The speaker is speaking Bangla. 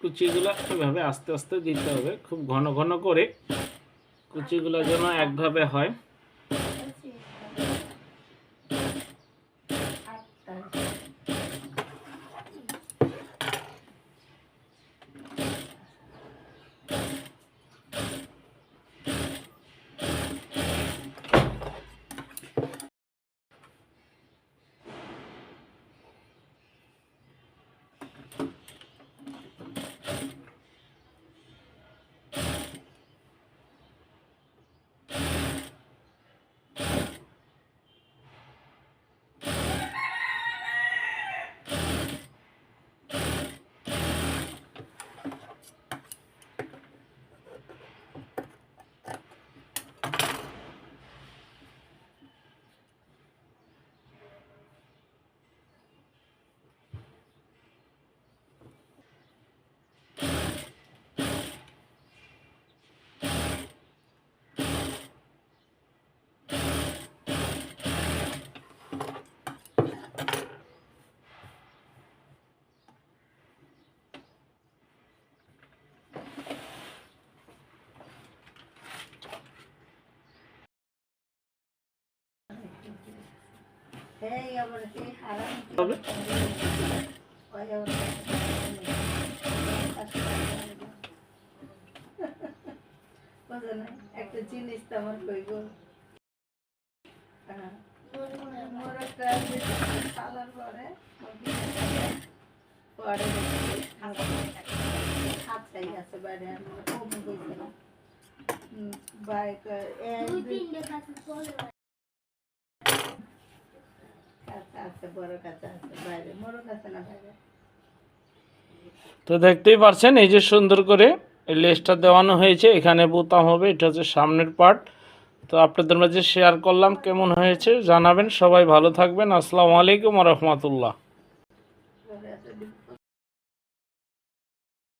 কুচিগুলো এভাবে আস্তে আস্তে দিতে হবে। খুব ঘন ঘন করে কুচিগুলো যেন একভাবে হয়। একটা জিনিস তো আমার কইব হ্যাঁ। মোরগটা পালার পরে পরে হাতটাই আছে বাইরে বাইক তো দেখতেই পারছেন এই যে সুন্দর করে এই লেসটা দেওয়ানো হয়েছে এখানে বোতাম হবে এটা হচ্ছে সামনের পার্ট। তো আপনাদের মাঝে শেয়ার করলাম কেমন হয়েছে জানাবেন সবাই ভালো থাকবেন আসসালামু আলাইকুম রহমতুল্লাহ।